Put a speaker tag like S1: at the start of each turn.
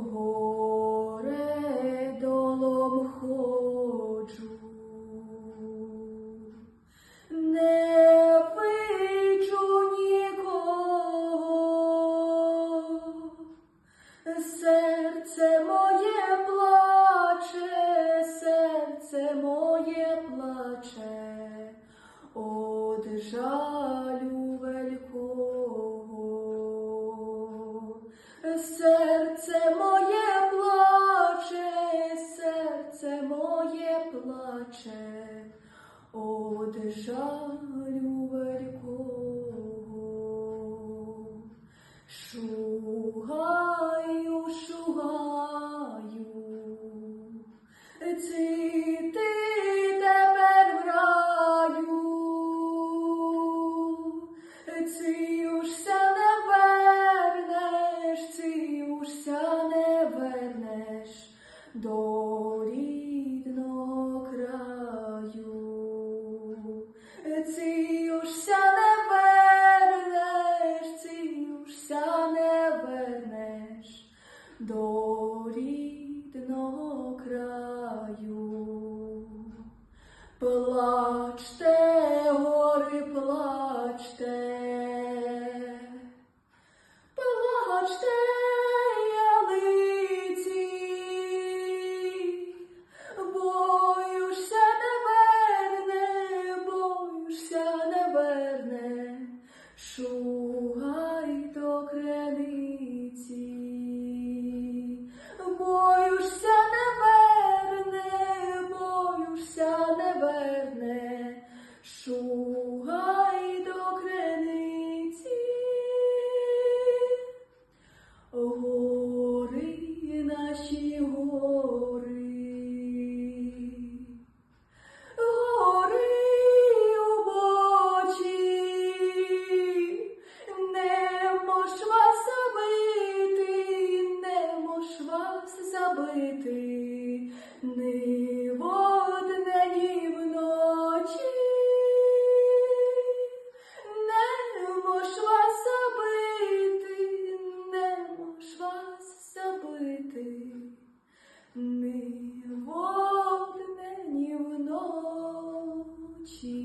S1: горе долом ходжу, не бачу нікого, серце моє плаче, серце моє плаче, от жалю великого. Серце плаче, от жалю великого. Шугаю, шугаю, ці ти тепер в раю, ці ужся не вернеш, ці ужся не вернеш до до рідного краю. Плачте, гори, плачте, плачте ялиці, боюся не верне, боюся не верне. Шу шугай до криниці, гори наші гори, гори обочі, не мож вас забити, не мож вас забити. Не 去。